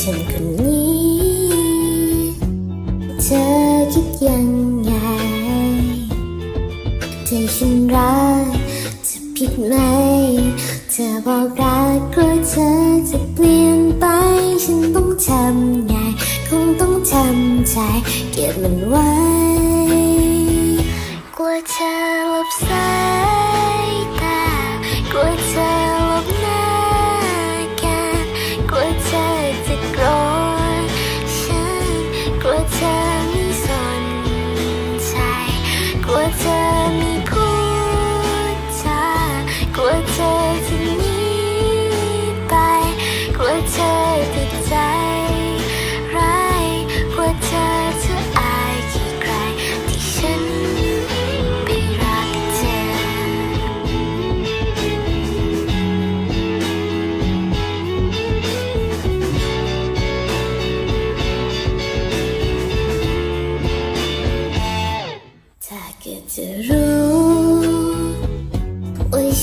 ฉันคนนี้ เธอคิดยังไงที่ฉันรักจะผิดไหม เธอบอกรักกลัวเธอจะเปลี่ยนไป ฉันต้องทำไง คงต้องทำใจเก็บมันไว้ กลัวเธอหลบสาย ก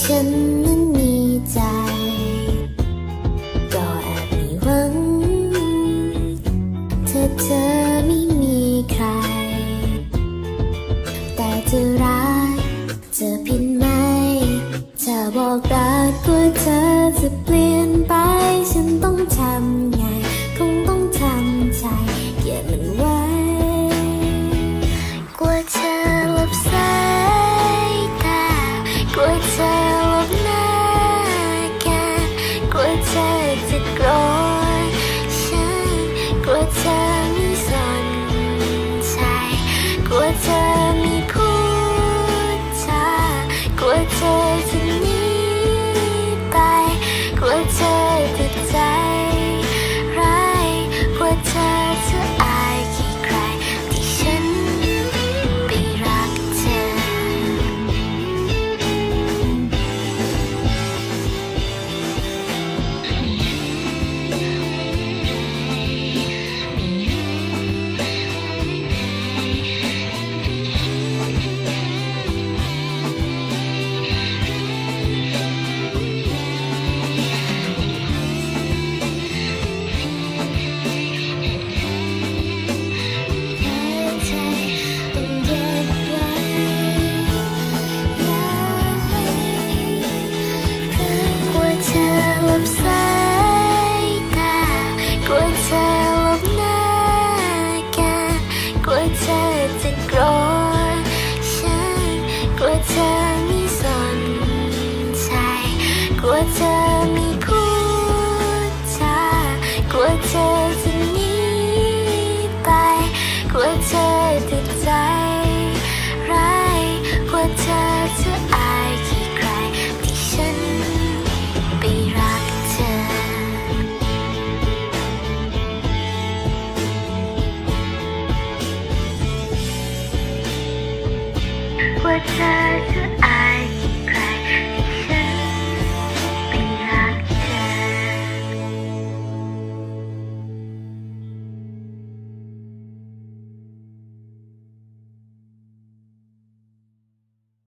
ฉันนั้นมีใจ ก็แอบมีหวังถ้าเธอไม่มีใคร แต่จะรักจะผิดไหมถ้าบอกรักกลัวเธอจะเปลี่ยนไป ฉันต้องทำไง คงต้องทำใจ เก็บมันไว้ กลัวเธอหลับสายตากลัวเธอ podcast.